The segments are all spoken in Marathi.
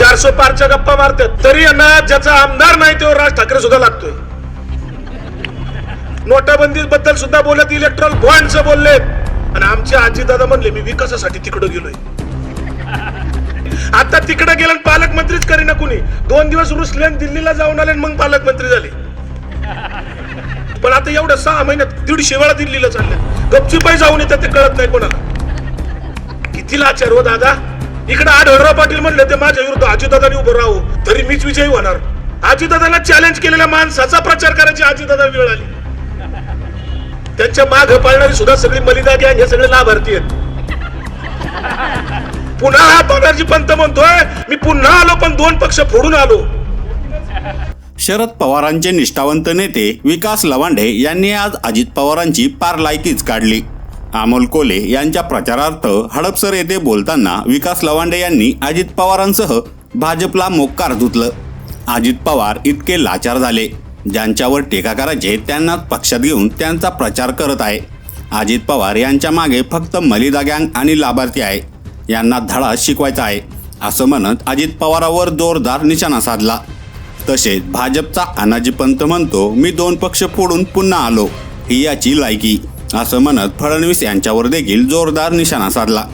चारशे पारच्या गप्पा मारतात तरी यांना ज्याचा आमदार नाही तो राज ठाकरे सुद्धा लागतोय. नोटाबंदी बद्दल सुद्धा बोलत इलेक्ट्रॉल बॉन्डचं बोलले. आणि आमचे आजीदादा म्हणले मी विकासासाठी तिकडे गेलोय. आता तिकडे गेलं पालकमंत्रीच करीना कुणी. दोन दिवस रुसले दिल्लीला जाऊन आले आणि मग पालकमंत्री झाले. पण आता एवढ्या सहा महिन्यात दीडशे वेळा दिल्लीला चालले. गपचूपाई जाऊन येतात ते कळत नाही कोणाला. किती लाचार हो दादा. इकडे आढळराव पाटील म्हणले ते माझ्या विरुद्ध अजितदादांनी उभं राहू तरी मीच विजयी होणार. अजितदादाला चॅलेंज केलेल्या माणसाचा प्रचार करायची अजितदादा वेळ आली. त्यांच्या माग पाळणारी सुद्धा सगळी मलिदा गँग हे सगळे लाभार्थी आहेत. पुन्हा हा पगारची पंत म्हणतोय मी पुन्हा आलो पण दोन पक्ष फोडून आलो. शरद पवारांचे निष्ठावंत नेते विकास लवांडे यांनी आज अजित पवारांची पार लायकीच काढली. अमोल कोले यांच्या प्रचारार्थ हडपसर येथे बोलताना विकास लवांडे यांनी अजित पवारांसह भाजपला मोक्कार धुतलं. अजित पवार इतके लाचार झाले. ज्यांच्यावर टीका करायचे त्यांनाच पक्षात घेऊन त्यांचा प्रचार करत आहे. अजित पवार यांच्या मागे फक्त मलिदा गँग आणि लाभार्थी आहे. यांना धडा शिकवायचा आहे असं म्हणत अजित पवारावर जोरदार निशाणा साधला. तसेच भाजपचा अनाजी पंत म्हणतो मी दोन पक्ष फोडून पुन्हा आलो. ही याची लायकी. असं म्हणत फडणवीस यांच्यावर देखील जोरदार निशाणा साधला.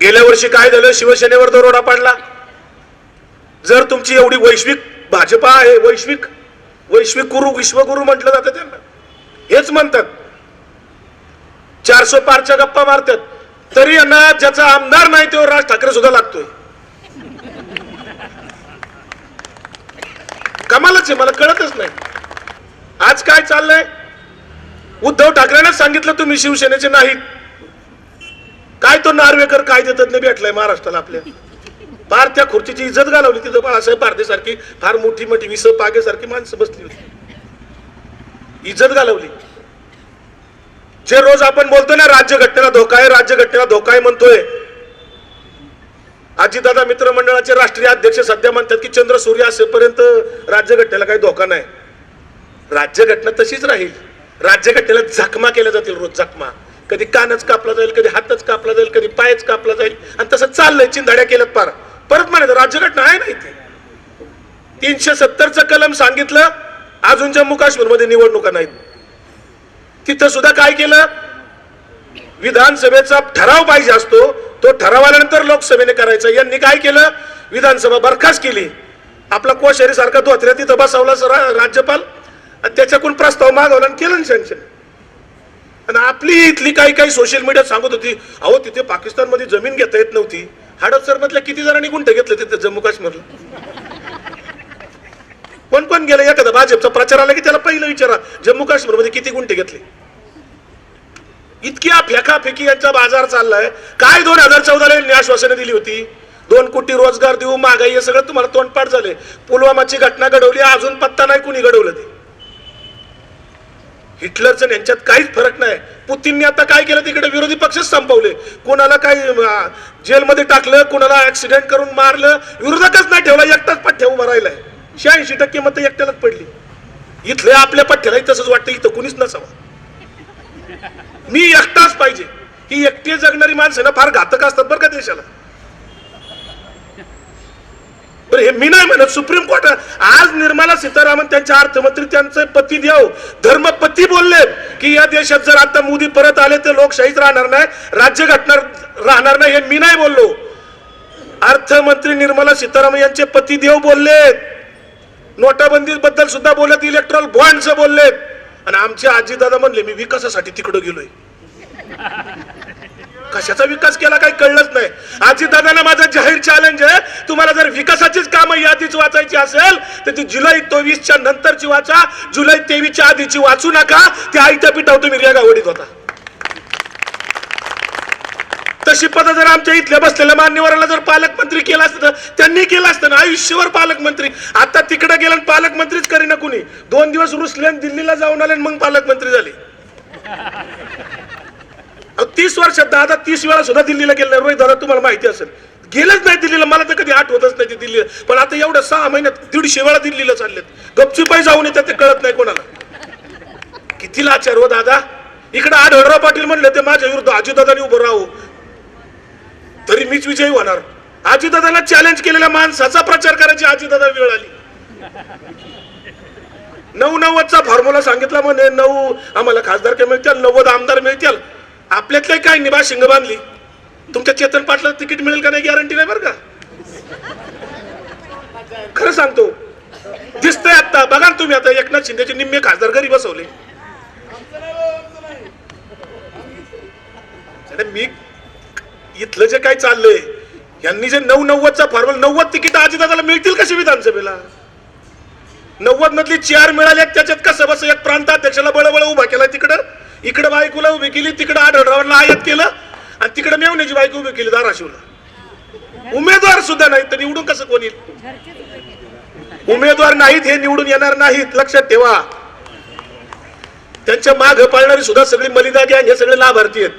गेल्या वर्षी काय झालं? शिवसेनेवर दरोडा पाडला. जर तुमची एवढी वैश्विक भाजपा आहे वैश्विक वैश्विक गुरु विश्वगुरु म्हटलं जातं त्यांना. हेच म्हणतात. चारशे पारच्या गप्पा मारतात. तरी यांना ज्याचा आमदार नाही तो राज ठाकरे सुद्धा लागतोय. कमालच आहे मला कळतच नाही. आज काय चाललंय? उद्धव ठाकरेंनाच सांगितलं तुम्ही शिवसेनेचे नाहीत. काय तो नार्वेकर कायदेतज्ञ भेटलाय महाराष्ट्राला आपल्या? फार त्या खुर्चीची इज्जत घालवली तिथं बाळासाहेब भारतीसारखी फार मोठी मोठी विस पागेसारखी माणसं बसली होती. इज्जत घालवली. जे रोज आपण बोलतो ना राज्यघटनेला धोका आहे राज्यघटनेला धोका आहे म्हणतोय. आजीदादा मित्रमंडळाचे राष्ट्रीय अध्यक्ष सध्या म्हणतात की चंद्र सूर्य असेपर्यंत राज्यघटनेला काही धोका नाही. राज्यघटना तशीच राहील. राज्यघटनेला जखमा केल्या जातील रोज जखमा. कधी कानच कापला जाईल कधी हातच कापला जाईल कधी पायच कापला जाईल. आणि तसं चाललंय चिंधाड्या केल्यात पार. परत म्हणायचं राज्यघटना आहे नाही ते तीनशे सत्तरचं कलम सांगितलं अजून जम्मू काश्मीरमध्ये निवडणुका नाहीत. तिथं सुद्धा काय केलं? विधानसभेचा ठराव पाहिजे असतो तो ठराव आल्यानंतर लोकसभेने करायचा. यांनी काय केलं? विधानसभा बरखास्त केली. आपला कोश्यारी सारखा धोत्र्या तिथं बसवला राज्यपाल. आणि त्याच्याकडून प्रस्ताव मागवला आणि केलं सँक्शन आणि आपली इथली काही काही सोशल मीडियात सांगत होती अहो तिथे पाकिस्तानमध्ये जमीन घेता येत नव्हती. हाडपसरमधल्या किती जणांनी गुंठ घेतलं तिथे जम्मू काश्मीरला? कोण कोण गेलं? एखादा भाजपचा प्रचार आला की त्याला पहिलं विचारा जम्मू काश्मीरमध्ये किती गुंठे घेतले? इतक्या फेकाफेकी यांचा बाजार चाललाय. काय दोन हजार चौदाला यांनी आश्वासनं दिली होती? दोन कोटी रोजगार देऊ महागाई हे सगळं तुम्हाला तोंडपाठ झाले. पुलवामाची घटना घडवली अजून पत्ता नाही कुणी घडवलं ते. हिटलरचं यांच्यात काहीच फरक नाही. पुतींनी आता काय केलं तिकडे? विरोधी पक्षच संपवले. कोणाला काय जेलमध्ये टाकलं कोणाला ऍक्सिडेंट करून मारलं विरोधकच नाही ठेवला एकटाच पठ्ठ्या उभा राहिलाय. शहाऐंशी टक्के मत एकट्यालाच पडली. इथल्या आपल्या पठ्ठ्यालाही तसंच वाटतं इथं कुणीच नसावं. मी एकटाच पाहिजे. ही एकटी जगणारी माणसं ना फार घातक असतात बरं का देशाला. बरं हे मी नाही म्हणत सुप्रीम कोर्ट आज निर्मला सीतारामन त्यांच्या अर्थमंत्री त्यांचे पती देव धर्मपती बोलले की या देशात जर आता मोदी परत आले तर लोकशाहीच राहणार नाही राज्य घटणार राहणार नाही हे मी नाही बोललो. अर्थमंत्री निर्मला सीतारामन यांचे पती देव बोललेत नोटाबंदी बद्दल सुद्धा बोलत इलेक्ट्रॉल बॉन्ड बोललेत आणि आमचे आजीदादा म्हणले मी विकासासाठी तिकडे गेलोय. कशाचा विकास केला काही कळलंच नाही. आजीदादांना माझा जाहीर चॅलेंज आहे तुम्हाला जर विकासात कामं यादीच वाचायची असेल तर ती जुलै चोवीसच्या नंतरची वाचा. जुलै तेवीसच्या आधीची वाचू नका. त्या आईच्या पिठावर तुम्ही रेगा ओढीत होता. तशी पद जर आमच्या इथल्या बसलेल्या मान्यवराला जर पालकमंत्री केला असतं त्यांनी केलं असतं ना आयुष्यभर पालकमंत्री. आता तिकडे गेलं पालकमंत्रीच करी करीना कुणी. दोन दिवस रुसले दिल्लीला जाऊन आले मग पालकमंत्री झाले. तीस वर्षात दादा तीस वेळा सुद्धा दिल्लीला गेले रोहित दादा तुम्हाला माहिती असेल. गेलंच नाही दिल्लीला. मला तर कधी आठवतच नाही ते दिल्लीला. पण आता एवढ्या सहा महिन्यात दीडशे वेळा दिल्लीला चाललेत. गपचुपाई जाऊन येतात ते कळत नाही कोणाला. किती लाचार हो दादा. इकडे आढळराव पाटील म्हणले ते माझ्या विरुद्ध आजीदादानी उभं राहू तरी मीच विजयी होणार. आजीदादाला चॅलेंज केलेल्या माणसाचा प्रचार करायची आजीदादा वेळ आली. नऊ नव्वदचा फॉर्म्युला सांगितला म्हणे नऊ आम्हाला खासदार काय मिळतील नव्वद आमदार मिळतील. आपल्यातले काय निभा शिंग बांधली? तुमच्या चेतन पाटला तिकीट मिळेल का नाही गॅरंटी नाही बरं का? खरं सांगतो दिसतंय आता बघा ना तुम्ही आता एकनाथ शिंदेचे निम्मे खासदार घरी बसवले. मी इथलं जे काय चाललंय यांनी जे नऊ नव्वदचा फॉर्मल नव्वद तिकीट दादाला मिळतील कशी विधानसभेला? नव्वद मधली चार मिळाली त्याच्यात का सभासद एक प्रांताध्यक्षाला बळबळ उभा केला तिकडं? इकडं बायकोला उभी केली तिकडं आढळरावांना आयात केलं आणि तिकडं मेवण्याची बायको उभी केली धाराशिवला. उमेदवार सुद्धा नाहीत तर निवडून कसं कोणी उमेदवार नाहीत हे निवडून येणार नाहीत लक्षात ठेवा. त्यांच्या माग पाळणारी सुद्धा सगळी मलिदा गँग हे सगळे लाभार्थी आहेत.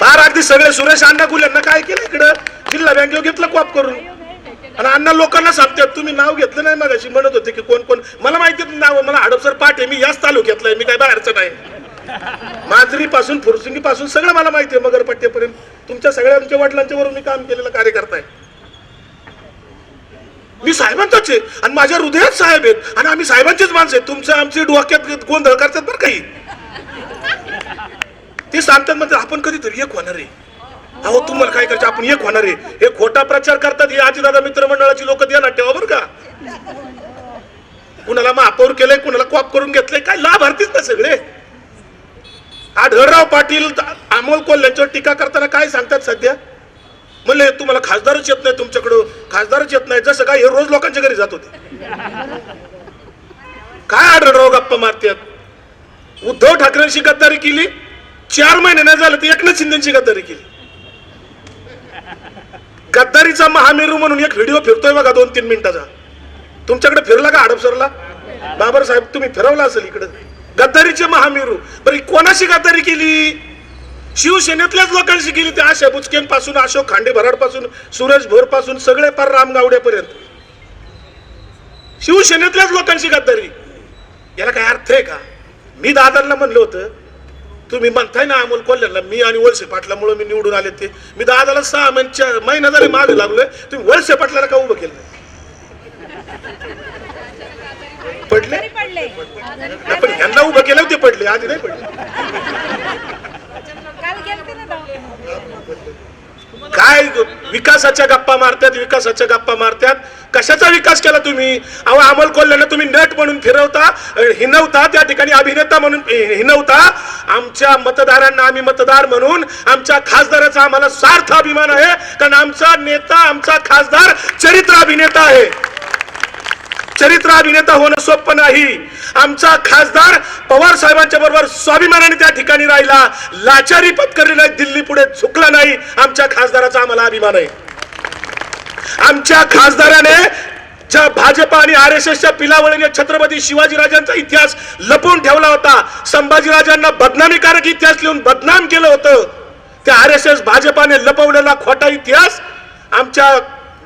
फार अगदी सगळे सुरेश अण्णा गुल यांना काय केलं इकडं? जिल्हा बँकेवर घेतलं कॉप करून. आणि अण्णा लोकांना सांगतात तुम्ही नाव घेतलं नाही मगाशी म्हणत होते की कोण कोण. मला माहिती नाव मला हडपसर पाठ आहे मी याच तालुक्यातलं आहे मी काय बाहेरचं नाही. मांजरी पासून फुरसुंगी पासून सगळं मला माहिती आहे मगरपट्ट्यापर्यंत तुमच्या सगळ्या आमच्या वडिलांच्या वरून मी काम केलेलं कार्यकर्ता आहे. मी साहेबांचाच आहे आणि माझ्या हृदयात साहेब आहेत आणि आम्ही साहेबांचेच माणसं आहेत. तुमच्या आमची डोक्यात गोंधळ करतात बरं काही. ते सांगतात म्हणजे आपण कधीतरी एक होणार आहे. अहो तुम्हाला काय करायचं? आपण एक होणार आहे. हे खोटा प्रचार करतात हे आजीदादा मित्रमंडळाची लोक द्या ना ठेवा बरं का. कुणाला महापौर केलंय कुणाला कॉप करून घेतलंय काय लाभार्थीच ना सगळे. आढळराव पाटील अमोल कोल्ह्यांच्यावर टीका करताना काय सांगतात सध्या? म्हणले तुम्हाला खासदारच येत नाही तुमच्याकडं खासदारच येत नाही जसं काय हे रोज लोकांच्या घरी जात होते. काय आढळराव गप्पा मारतात उद्धव ठाकरेंशी गद्दारी केली चार महिने नाही झालं तर एकनाथ शिंदेची गद्दारी केली. गद्दारीचा महामेरू म्हणून एक व्हिडिओ फिरतोय बघा दोन तीन मिनिटाचा. तुमच्याकडे फिरला का हडपसरला? बाबर साहेब तुम्ही फिरवला असेल इकडं. गद्दारीचे महामेरू. बरं कोणाशी गद्दारी केली? शिवसेनेतल्याच लोकांशी केली ते आशा बुचकेंपासून अशोक खांडे भराडपासून सुरेश भोरपासून सगळे पार रामगावड्यापर्यंत शिवसेनेतल्याच लोकांशी गद्दारी. याला काय अर्थ आहे का? मी दादरला म्हणलं होतं तुम्ही म्हणताय ना अमोल कोल्ह्याला मी आणि वळसे पाटलामुळे मी निवडून आले ते. मी दादाला सहा महिन्या महिना झाले मागे लागलोय तुम्ही वळसे पाटलाला का उभं केलं? पडले? पण यांना उभं केलं ते पडले आधी नाही पडले. काय विकासाच्या गप्पा मारतात विकासाच्या गप्पा मारतात. कशाचा विकास केला तुम्ही? अहो अमोल कोल्ह्यांना तुम्ही नट म्हणून फिरवता हिनवता त्या ठिकाणी अभिनेता म्हणून हिनवता. आमच्या मतदारांना आम्ही मतदार म्हणून आमच्या खासदाराचा आम्हाला सार्थ अभिमान आहे कारण आमचा नेता आमचा खासदार चरित्र अभिनेता आहे. चरित्र अभिनेता होणं सोपं नाही. आमचा खासदार पवार साहेबांच्या बरोबर स्वाभिमानाने त्या ठिकाणी राहिला. लाचारी पत्करली नाही दिल्ली पुढे झुकला नाही. आमच्या खासदाराचा आम्हाला अभिमान आहे. आमच्या खासदाराने ज्या भाजप आणि आर एस एसच्या पिलावळीने छत्रपती शिवाजीराजांचा इतिहास लपवून ठेवला होता संभाजीराजांना बदनामीकारक इतिहास लिहून बदनाम केलं होतं त्या आर एस एस भाजपाने लपवलेला खोटा इतिहास आमच्या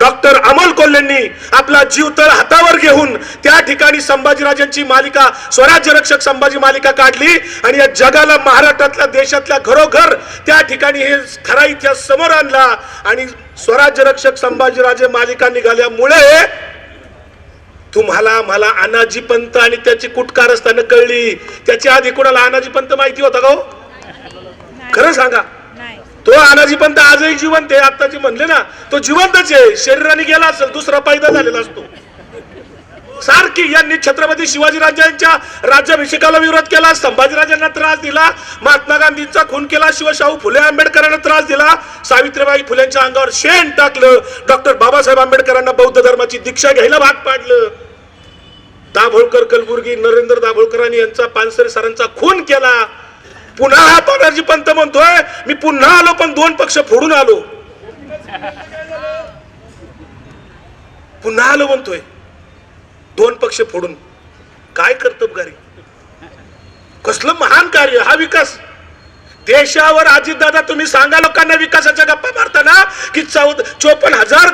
डॉक्टर अमोल कोल्हेंनी आपला जीव तर हातावर घेऊन त्या ठिकाणी संभाजीराजांची मालिका स्वराज्य रक्षक संभाजी मालिका काढली आणि या जगाला महाराष्ट्रातल्या देशातल्या घरोघर त्या ठिकाणी हे खरा इतिहास समोर आणला आणि स्वराज्य रक्षक संभाजीराजे मालिका निघाल्यामुळे तुम्हाला मला अनाजी पंत आणि त्याची कुटकारस्थानं कळली. त्याच्या आधी कोणाला अनाजी पंत माहिती होता का हो? खरं सांगा. तो आनाजी पंत आजही जिवंत आहे आत्ताची म्हणले ना तो जिवंतच आहे. शरीराने गेला असेल दुसरा पैदा झालेला असतो. सारखी यांनी छत्रपती शिवाजीराजांच्या राज्याभिषेकाला विरोध केला संभाजीराजांना त्रास दिला महात्मा गांधींचा खून केला शिवशाहू फुले आंबेडकरांना त्रास दिला सावित्रीबाई फुलेंच्या अंगावर शेण टाकलं डॉक्टर बाबासाहेब आंबेडकरांना बौद्ध धर्माची दीक्षा घ्यायला भाग पाडलं. दाभोळकर कलबुर्गी नरेंद्र दाभोळकरांनी यांचा पानसरे सरांचा खून केला. पुन्हा हा बनर्जी पंत म्हणतोय मी पुन्हा आलो पण दोन पक्ष फोडून आलो. पुन्हा आलो म्हणतोय. दोन पक्ष फोडून. काय कर्तबगारी? कसलं महान कार्य हा विकास. देशावर अजितदादा तुम्ही सांगा लोकांना विकासाच्या गप्पा मारताना की चौदा चोपन्न हजार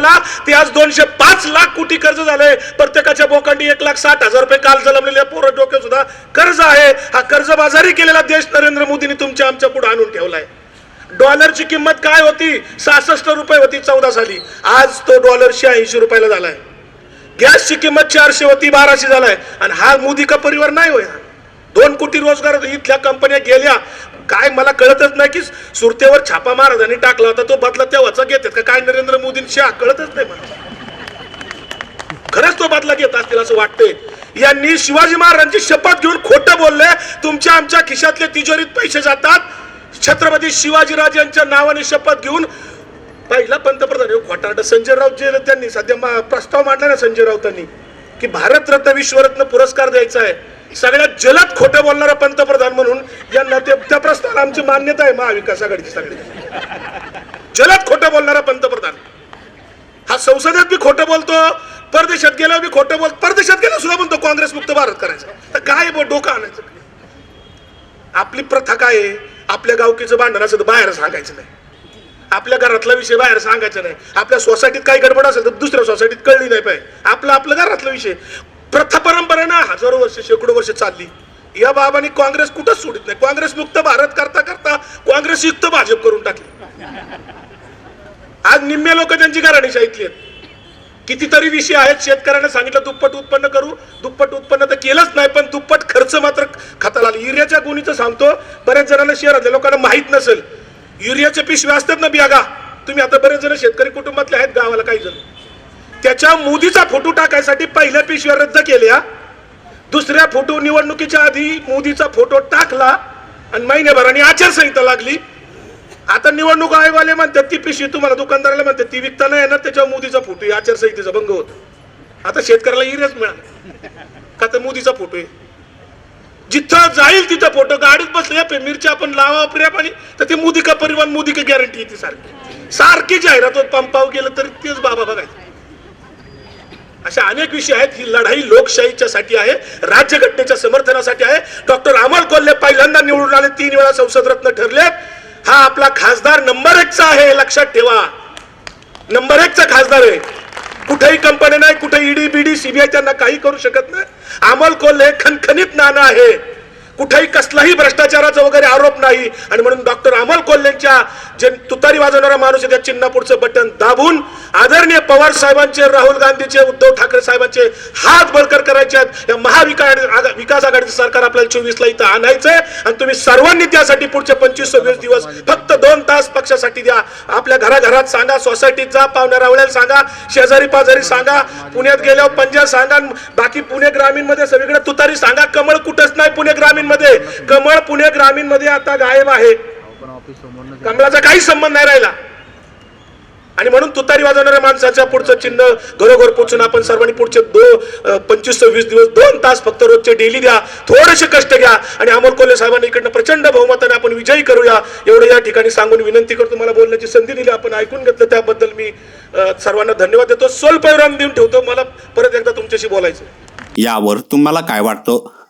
झाला चौदाला ते आज दोनशे पाच लाख कोटी कर्ज झालंय. प्रत्येकाच्या बोकांडी एक लाख साठ हजार रुपये काल जलमलेल्या पोरं डोक्यात सुद्धा कर्ज आहे. हा कर्जबाजारी केलेला देश नरेंद्र मोदींनी तुमच्या आमच्या पुढे आणून ठेवलाय. डॉलरची किंमत काय होती? सहासष्ट रुपये होती चौदा साली. आज तो डॉलरशे ऐंशी रुपयाला झालाय. गॅसची किंमत चारशे होती बाराशे झालाय. आणि हा मोदी का परिवार नाही होय दोन कोटी रोजगार इथल्या कंपन्या गेल्या. काय मला कळतच नाही की सुरतेवर छापा महाराजांनी टाकला होता तो बदला तेव्हाचा घेतात का? काय नरेंद्र मोदींशी कळतच नाही मला. खरंच तो बदला घेत असतील असं वाटतंय. यांनी शिवाजी महाराजांची शपथ घेऊन खोटं बोलले तुमच्या आमच्या खिशातले तिजोरीत पैसे जातात. छत्रपती शिवाजीराज यांच्या नावाने शपथ घेऊन पहिला पंतप्रधान आहे खोटारडा संजय राऊत जे त्यांनी सध्या प्रस्ताव मांडला ना संजय राऊतांनी की भारतरत्न विश्वरत्न पुरस्कार द्यायचा आहे. सगळ्यात जलद खोटं बोलणारा पंतप्रधान म्हणून यांना ते त्या प्रस्तावाला आमची मान्यता आहे महाविकास आघाडीची सगळी. जलद खोटं बोलणारा पंतप्रधान. हा संसदेत बी खोटं बोलतो परदेशात गेल्यावर बी खोटं बोल परदेशात गेला सुद्धा म्हणतो काँग्रेस मुक्त भारत करायचा. तर काय डोकं आणायचं? आपली प्रथा काय आहे? आपल्या गावकीचं भांडण असेल तर बाहेर सांगायचं नाही. आपल्या घरातला विषय बाहेर सांगायचा नाही. आपल्या सोसायटीत काही गडबड असेल तर दुसऱ्या सोसायटीत कळली नाही पाहिजे. आपला आपलं घरातला विषय. प्रथा परंपरा ना हजारो वर्ष शेकडो वर्ष चालली. या बाबांनी काँग्रेस कुठंच सोडित नाही. काँग्रेस मुक्त भारत करता करता काँग्रेस युक्त भाजप करून टाकली. आज निम्मे लोक त्यांची घराणीशाहीतली आहेत. कितीतरी विषय आहेत. शेतकऱ्यांना सांगितलं दुप्पट उत्पन्न करू. दुप्पट उत्पन्न तर केलंच नाही पण दुप्पट खर्च मात्र खाताला आला. युरियाच्या गुणीचं सांगतो. बऱ्याच जणांना शहरातल्या लोकांना माहीत नसेल. युरियाचे पिशव्या असतात ना बियागा तुम्ही आता बरेच जण शेतकरी कुटुंबातले आहेत. गावाला काही जण. त्याच्या मोदीचा फोटो टाकायसाठी पहिल्या पिशव्या रद्द केल्या. दुसऱ्या फोटो निवडणुकीच्या आधी मोदीचा फोटो टाकला आणि महिन्याभराने आचारसंहिता लागली. आता निवडणूक आयोगाले म्हणतात ती पिशवी तुम्हाला दुकानदाराला म्हणतात ती विकता नाही येणार त्याच्यावर मोदीचा फोटो आहे आचारसंहितेचा भंग होतो. आता शेतकऱ्याला इरेच मिळाला. का तर मोदीचा फोटो आहे. जिथं जाईल तिथं फोटो गाडीत बसले पे मिरच्या आपण लावा प्रेम पाणी तर ते मोदी का परिवहन मोदी का गॅरंटी येते सारखी. सारखी जाहिरात पंपाव गेलं तरी तेच बाबा बघायचं. अशा अनेक विषय आहेत. ही लढाई लोकशाहीच्या साठी आहे राज्यघटनेच्या समर्थनासाठी आहे. डॉक्टर अमोल कोल्हे पहिल्यांदा निवडून आले तीन वेळा संसद रत्न ठरलेत. हा आपला खासदार नंबर एकचा आहे लक्षात ठेवा. नंबर एकचा खासदार आहे. कुठेही कंपनी नाही कुठे ईडी बीडी सीबीआय त्यांना काही करू शकत नाही. अमोल कोल्हे खनखनीत नाणं आहे. कुठेही कसलाही भ्रष्टाचाराचा वगैरे आरोप नाही. आणि म्हणून डॉक्टर अमोल कोल्हेंच्या जे तुतारी वाजवणारा माणूस आहे त्या चिन्हा पुढचं बटन दाबून आदरणीय पवार साहेबांचे राहुल गांधीचे उद्धव ठाकरे साहेबांचे हात बळकर करायचे आहेत. या महाविकास विकास आघाडीचं सरकार आपल्याला चोवीस ला इथं आणायचंय. आणि तुम्ही सर्वांनी त्यासाठी पुढचे पंचवीस सव्वीस दिवस फक्त दोन तास पक्षासाठी द्या. आपल्या घराघरात सांगा सोसायटीत जा पाहुण्या रावळ्याला सांगा शेजारी पाजारी सांगा पुण्यात गेल्यावर पंजाब सांगा बाकी पुणे ग्रामीणमध्ये सगळीकडे तुतारी सांगा. कमळ कुठंच नाही पुणे ग्रामीण मध्ये कमळ पुणे ग्रामीणमध्ये आता गायब आहे. कमळाचा काही संबंध नाही राहिला. आणि म्हणून तुतारी वाजवणाऱ्या माणसाच्या पुढचं चिन्ह घरोघर पोचून आपण सर्वांनी पुढचे दो पंचवीस सव्वीस दिवस दोन तास फक्त रोजचे डेली द्या. थोडेसे कष्ट घ्या. आणि अमोल कोल्हे साहेबांनी इकडनं प्रचंड बहुमताने आपण विजयी करूया. एवढं या ठिकाणी सांगून विनंती करतो मला बोलण्याची संधी दिली. आपण ऐकून घेतलं त्याबद्दल मी सर्वांना धन्यवाद देतो. स्वल्पविराम देऊन ठेवतो. मला परत एकदा तुमच्याशी बोलायचं यावर तुम्हाला काय वाटतं?